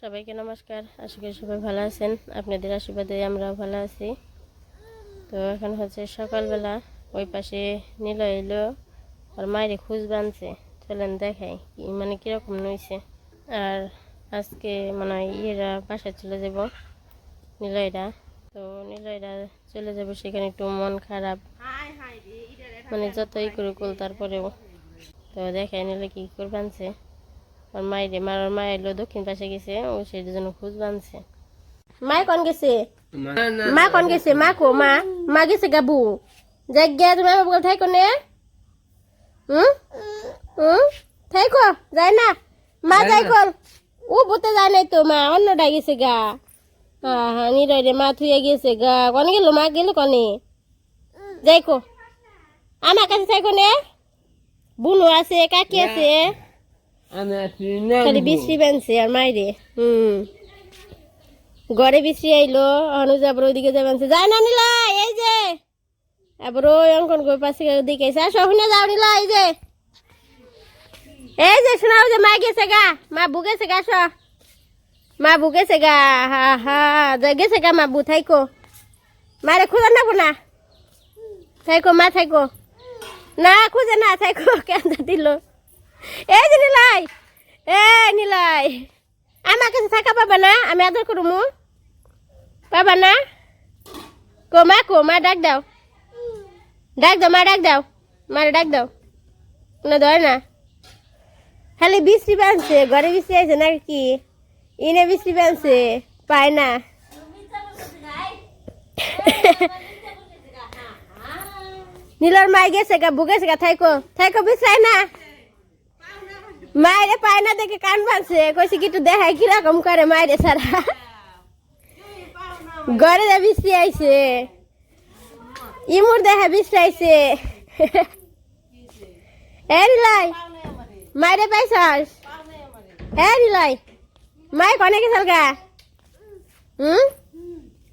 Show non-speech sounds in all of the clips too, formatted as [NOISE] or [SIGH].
সবাইকে নমস্কার। আশা করি সবাই ভালো আছেন। আপনাদের আশীর্বাদে আমরাও ভালো আছি। তো এখন হচ্ছে সকালবেলা ওই পাশে নীল এলো আর মায়ের খুঁজ বানছে। চলেন দেখাই মানে কীরকম নইছে। আর আজকে মানে ইয়েরা বাসায় চলে যাব, নীলয়রা। তো নীলয়রা চলে যাব, সেখানে একটু মন খারাপ। মানে যতই করে কুল তারপরেও। তো দেখাই নিলে কি করে আর মায়ের মার মা এলো দক্ষিণ পাশে গেছে ও সেই জন্য খুঁজ বানছে। মায় কোন গেছে? মা কোন গেছে? মা কো মা। মা গেছে গাবু। যাই গিয়া তুমি বাবু থাই কোনে হুম হুম থাই কো যাই না। মা যাই কল ও বলতে যায় নাই তো মা। অন্যটা গেছে গা। হ্যাঁ নিরয় মা থুয়ে গেছে গা। কনে গেল মা গেল কনে? যাই কো। আমার কাছে থাই কোনে বুনু আছে কাকি আছি। খালি বিশ্রি বানছে আর মাইরে, হুম। ঘরে বিশ্রি আইলো অনুজ আবার ওইদিকে যাবেন যায় না নিলা, এই যে। আবার ওই অঙ্কন করে পাশে দিকে এসে, আসো, শুনে যাও নিলা, এই যে। এই যে, শোনাও যে, মা গেছে গা, মা বুগেছে গা, আসো। মা বুগেছে গা, হা হা গেছে গা মা বু থাইকো। মারে খুঁজে নেব না। থাইকো, মা, থাইকো। না, খুঁজে না, থাইকো, কেন দিল? এই যে নিলাই এই নিলাই। আমার কাছে থাকা পাবা না আমি আদর করব পাবা না? কো মা কো মা ডাক দাও। ডাক দাও মা ডাক দাও। মারে ডাক দাও। না ধরে না। খালি বৃষ্টি বানছে ঘরে বৃষ্টি আছে না কি ইনে বৃষ্টি বানছে পায় না। [LAUGHS] নীলর মাই গেছে গা বুগেছে গা থাইকো। থাইকো বিশ্রাই না। মায়েরে পায় না দেখে কান বানছে কইছে কি একটু দেখায় কীরকম করে মায়েরে সারা ঘরে যা বৃষ্টি আইছে। ইমুর দেখা বৃষ্টি আইছে। এ রিলাই, মায়েরে পাইছাস? হ্যাঁ রিলাই, মায়ে কনে গেছাল গা হুম?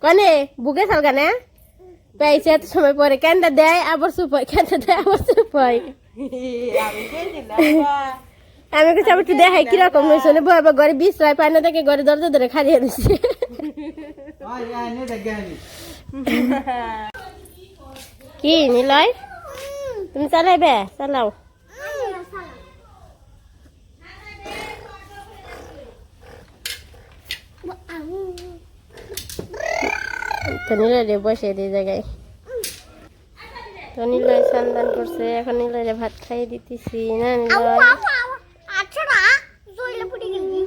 কনে? বুকে সালগা না? পাইছে এত সময় পরে। কেনটা দেয়? আবার চুপ হয় কেনটা দেয়? আবার চুপ হয় আমি কাছে আবার একটু দেখাই কীরকম হয়েছে? না বাবা ঘরে বিষ রায় পায় না দেখে ঘরে দরজা ধরে খারিয়ে দিচ্ছে [LAUGHS] কি নিলয়? তুমি চালাইবে? চালাও। তো নিলয় রে বসে দিয়ে জায়গায়। তো নিলয় সান্দান করছে এখন নিলয় ভাত খাইয়ে দিতেছি। না নিলয় আচ্ছা না জইলে পুড়ে গেলি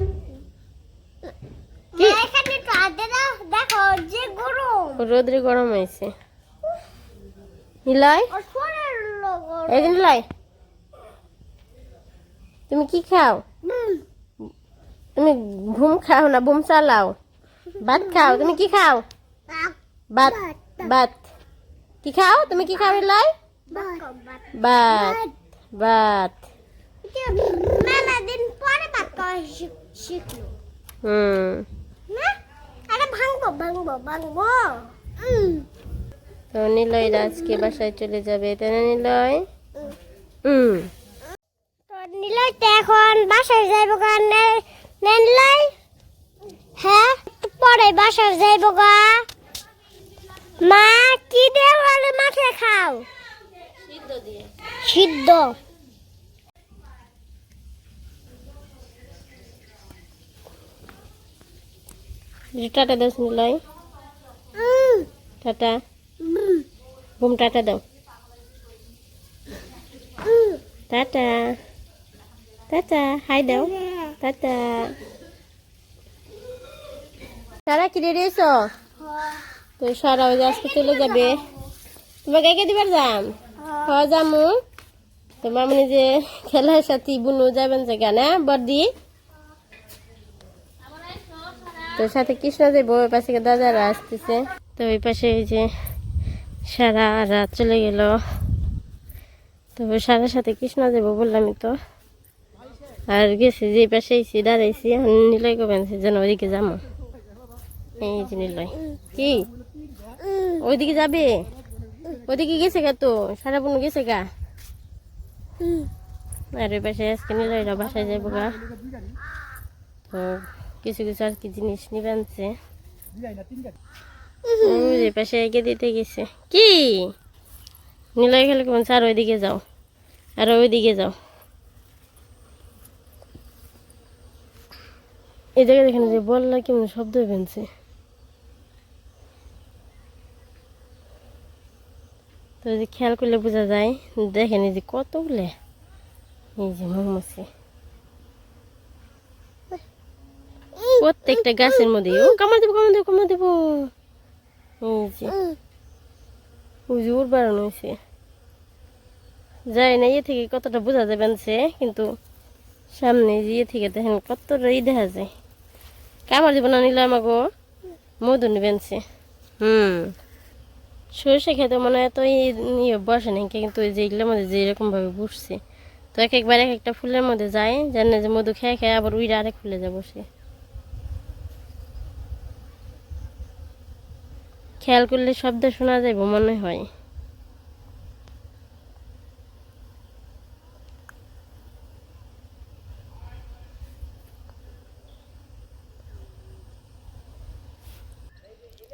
কি? এখানে তো আদে দাও দেখো যে গরম রোদ্রে গরম হয়েছে। এই যে নিলয়? তুমি কি খাও? তুমি ঘুম খাও না বুম চালাও। ভাত খাও তুমি কি খাও? ভাত। ভাত কি খাও? তুমি কি খাও নিলয়? ভাত। ভাত মেলা দিন পরে ভাত খাওয়া শিখলো। হুম। না? আরে ভাঙবো ভাঙবো ভাঙবো। তো নিলয় আজকে বাসায় চলে যাবে তাই না নিলয়? হুম তো নিলয় তো এখন বাসায় যাইব গান নিলয়? হ্যাঁ? পরে বাসায় যাইব গা। মা কি দেওয়ালে মাঠে খাও? সিদ্ধ। টাটা দাও নিলয় টাটা। বুম, টাটা দাও। টাটা। টাটা, হাই দাও। টাটা। সারা কি রেডি এসো তো সারা ওই আজকে চলে যাবে। তোমাকে একে দিবার যাম খাওয়া যামু তোমার মানে যে খেলার সাথে বুনু যাবেন যে গানা বর্দি? তো সাথে কৃষ্ণ যাব ওই পাশে দাদারা আসতেছে, তো ওই পাশে এই যে সারা রাত চলে গেল। তো সারার সাথে কৃষ্ণ যাব বললামই তো, আর গেছি যে পাশে এসি দাঁড়াইছি নিলয় কবেন যেন ওইদিকে যাব এই যে নিলয়। কি? ওইদিকে যাবে? ওইদিকে গেছে গা তো? সারা বোন গেছে গা? আর ওই পাশে আজকে নিলয়রা বাসায় যাব গা। তো কিছু কিছু আর কি জিনিস নিবে আনছে যে পাশে এগিয়ে দিতে গেছে। কি? নিলয় খেলে কেমন আর ওইদিকে যাও আর ওইদিকে যাও। এই জায়গায় দেখেন যে বললা কেমন শব্দ বেনছে। তো যে খেয়াল করলে বোঝা যায় দেখেন এই যে কতগুলো। এই যে মৌমাছি। প্রত্যেকটা গাছের মধ্যে। ও, কামড় দেবো কামড় দেবো কামড় দেবো। উর বাড়ানো হয়েছে। যায় না ইয়ে থেকে কতটা বোঝা যাবে সে কিন্তু সামনে যে ইয়ে থেকে দেখেন ই দেখা যায়। কামড় দেবো না, নিলে আমাকে মধু নেবেন সে হুম। সরষে খেতে মনে এত ইয়ে বসে নাকি, কিন্তু ওই যে এগুলোর মধ্যে যে এরকম ভাবে বসছে। তো এক একবার এক একটা ফুলের মধ্যে যায়, জানে যে মধু খেয়ে খেয়ে আবার উইরা আরেক ফুলে যায় বসে। খেয়াল করলে শব্দ শোনা যাবে মনে হয়।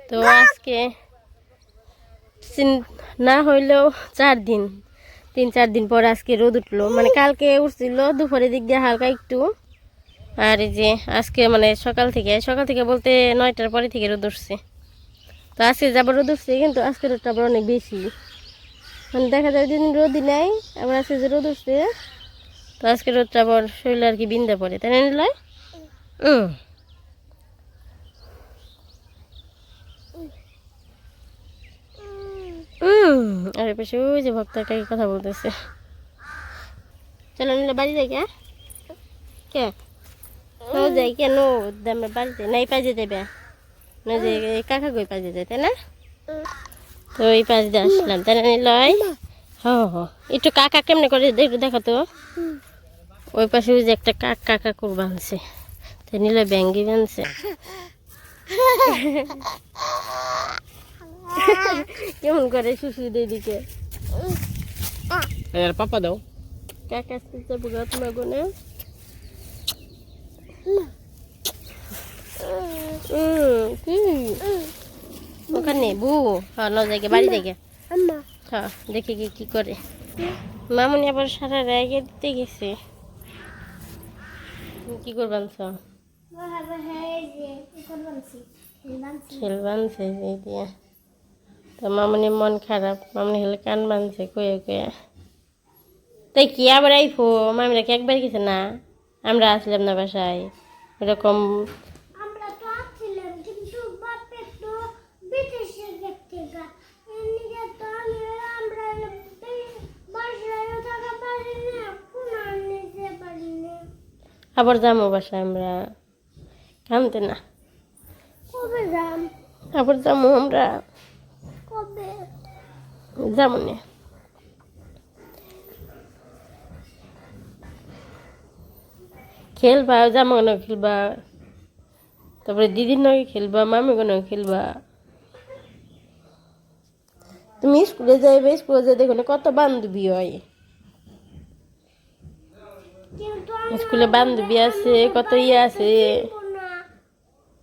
তো আজকে না হইলেও চার দিন, তিন, চার দিন পর আজকে রোদ উঠল। মানে কালকে উঠছিল, দুপুরের দিক দিয়ে হালকা একটু। আর এই যে আজকে মানে সকাল থেকে সকাল থেকে বলতে নয়টার পরে থেকে রোদ উঠছে। তো আজকে যাবার রোদ উঠছে কিন্তু আজকে রোদটা আবার অনেক বেশি। মানে দেখা যায় দিন রোদই নেই আবার আজকে যে রোদ উঠছে তো আজকে রোদটা আবার শরীরে আর কি বিন্দা পড়ে তাই না নিলয়? হুম আরে পাশে ওই যে ভক্ত একটা কথা বলতেছে। চলো নিলে বাড়ি যাই কে? কে? যাই কেন? বাড়িতে নাই পাজে দেবে না যে এই কাকা গই পাজে যায় তাই না? তো এই পাশ দিয়ে আসলাম তাই না নিলয়? হ হ। একটু কাকা কেমনে করে একটু দেখো তো। ওই পাশে ওই যে একটা কাক কাকা কুর বানছে তাই নিলে ব্যাঙ্গি বানছে। কেমন করে শুশু দিদিকে? আর পাপা দাও। কাকা তোমার গুনে ওখানে বু হ্যাঁ জায়গা বাড়ি জায়গা হ্যাঁ দেখি কি কি করে। মামুনি আবার সারা রেগে দিতে গেছে। কি করবান স খেল বানছে দিয়ে। তো মামুনি মন খারাপ মামুনি হলে কান বানছে কয়ে কয়ে। তাই কি আবার আইফো? মামিরা কি একবার গেছে না? আমরা আসলাম না বাসায়। এরকম আমরা তো আসছিলাম কিন্তু বাপে তো বিদেশে গেছে গা এমনিকে তো আমি আমরা বি- বাসায় থাকা পারি না কোনো নিতে পারি না আবার যাব বাসায় আমরা। কানতে না। আবার যাব আমরা। কবে? যাব না। খেলবা জামা কেন খেলবা। তারপরে দিদির নগে খেলবা মামি কেন খেলবা। তুমি স্কুলে যাইবে স্কুলে যাই দেখো কত বান্ধবী হয়। স্কুলে বান্ধবী আছে, কত ইয়ে আছে।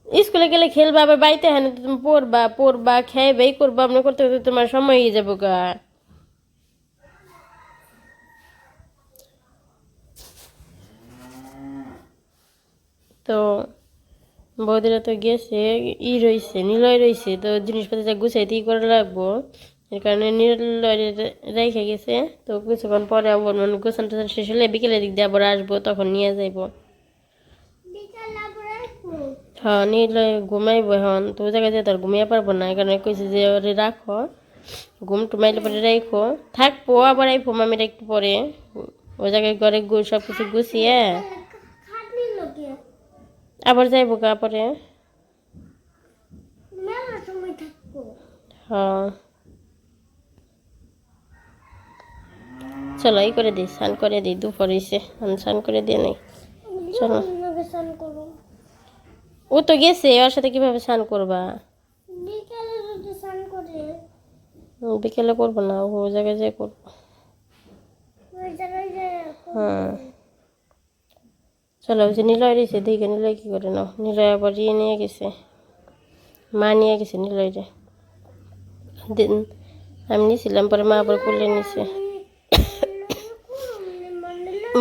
স্কুলে গেলে খেলবা, আবার বাড়িতে হ্যাঁ তুমি পড়বা পড়বা করবা করতে করতে তোমার সময় হয়ে যাব গা। তো বৌদিরা তো গেছে, ই রয়েছে নিলয় রয়েছে তো জিনিসপত্র যা গুছাইতে ই করে লাগবো। এর কারণে নিলয় রেখে গেছে তো কিছুক্ষণ পরে আবার মানে গোছান টোছান শেষ হলে বিকেলের দিক দিয়ে আবার আসব তখন নিয়ে যাইব। হ্যাঁ নিলে ঘুমাইব এখন তো ওই জায়গায় যেয়ে তার ঘুমিয়ে পারব না এখানে কইছে যে ওরে রাখো ঘুম টুমাইলে পরে রাখো। থাকব আবার আইবো মামির একটু পরে ওই জায়গায় ঘরে গু- সব কিছু গুছিয়ে। আবার যাইবো গা পরে। থাকব। হ্যাঁ। চলো, এই করে দিই, স্নান করে দিই, দুপুর হয়েছে আমি স্নান করে দিয়ে নেই। চলো। ও তো গেছে, ওর সাথে কীভাবে স্নান করবা? বিকালে করব না, ও জায়গায় যেয়ে করব। যে হ্যাঁ। চলো যে নিলয় রয়েছে, দেখে নিলয় কি করে নাও। নিলয় আবার ইয়ে নিয়ে গেছে। মা নিয়ে গেছে নিলয়রে। দিন আমি নিয়েছিলাম পরে মা আবার করলে নিছে।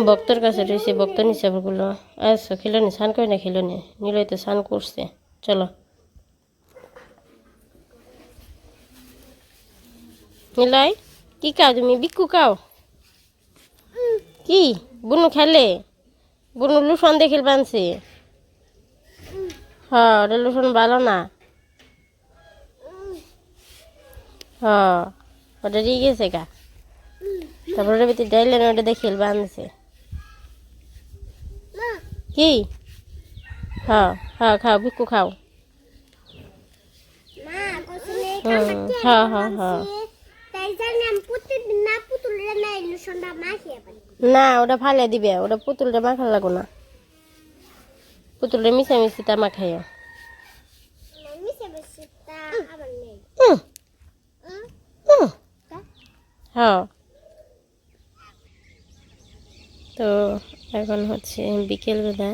বক্তর কাছে রয়েছে বক্ত নিচে আবার করল আচ্ছা খেলো নি স্নান করে না খেলো নি নিলয় তো স্নান করছে চলো। নিলয়, কি খাও তুমি? বিক্কু খাও। কি? বুনু খেলে? বুনু লুসন দেখিল বানছে হ্যাঁ ওটা লুসন ভালো না। হ্যাঁ ওটা দিয়ে গেছে গা। তারপর ওটা ভিতরে ডাইলেন ওটা দেখিল বানছে কি? হ্যাঁ হ্যাঁ খাও। বিক্কু খাও হ্যাঁ না ওটা ফালে দিবে ওটা পুতুলটা মাখা লাগো না। পুতুলটা মিশে বেশি তা তা? হ্যাঁ। তো এখন হচ্ছে বিকেলবেলা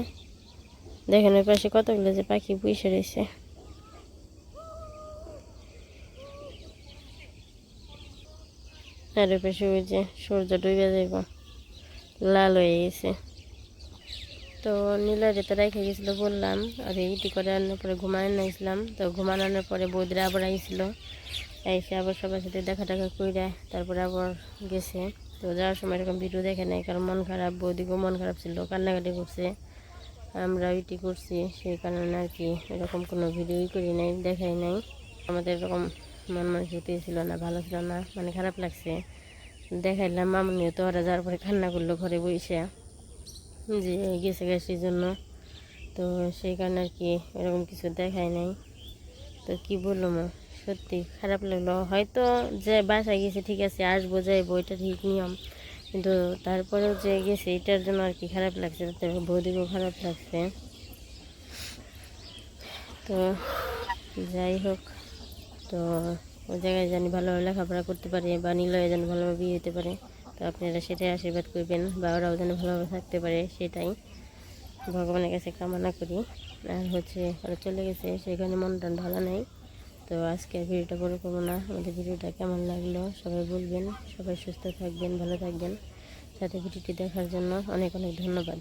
দেখেন ওই পাশে কতগুলো যে পাখি বসে রয়েছে। আর ওই পাশে ওই যে সূর্য ডুবে যাইব, লাল হয়ে গেছে। তো নীলারে তো রেখে গেছিল বললাম, আর ইটি করে আনার পরে ঘুমায় নাইছিলাম তো ঘুমানোর পরে বৌদিরা আবার আইছিল এসে আবার সবার সাথে দেখা টাকা কইরা তারপরে আবার গেছে। তো যাওয়ার সময় এরকম ভিডিও দেখে নাই, কারণ মন খারাপ বৌদিকেও মন খারাপ ছিল, কান্নাকাটি করছে। আমরা ইটি করছি, সেই কারণে আর কি এরকম কোনো ভিডিওই করি নাই, দেখাই নাই। আমাদের এরকম মন মানসিকতা ছিল না, ভালো ছিল না মানে খারাপ লাগছে। দেখাইলাম, মামনিও তো ওরা যাওয়ার পরে কান্না করল ঘরে বসে যে গেছে গ্যাসের জন্য। তো সেই কারণে আর কি এরকম কিছু দেখায় নাই। তো কি বলল মা? সত্যি খারাপ লাগল। হয়তো যে বাসায় গেছে ঠিক আছে, আসব, যাইবো, এটা ঠিক নিয়ম। কিন্তু তারপরেও যে গেছে, এটার জন্য আর কি খারাপ লাগছে, তাতে বৌদিকেও খারাপ লাগছে। তো যাই হোক, তো ওই জায়গায় জানি ভালোভাবে লেখাপড়া করতে পারে বা নিলয়ে যেন ভালোভাবে বিয়ে হতে পারে। তো আপনারা সেটাই আশীর্বাদ করবেন, বা ওরাও যেন ভালোভাবে থাকতে পারে, সেটাই। ভগবানের কাছে কামনা করি। আর হচ্ছে ওরা চলে গেছে, সেখানে মন মনটা ভালো নেই। তো আজকের ভিডিওটা বড় করব না আমাদের ভিডিওটা কেমন লাগল সবাই বলবেন। সবাই সুস্থ থাকবেন, ভালো থাকবেন। সাথে ভিডিওটি দেখার জন্য অনেক অনেক ধন্যবাদ।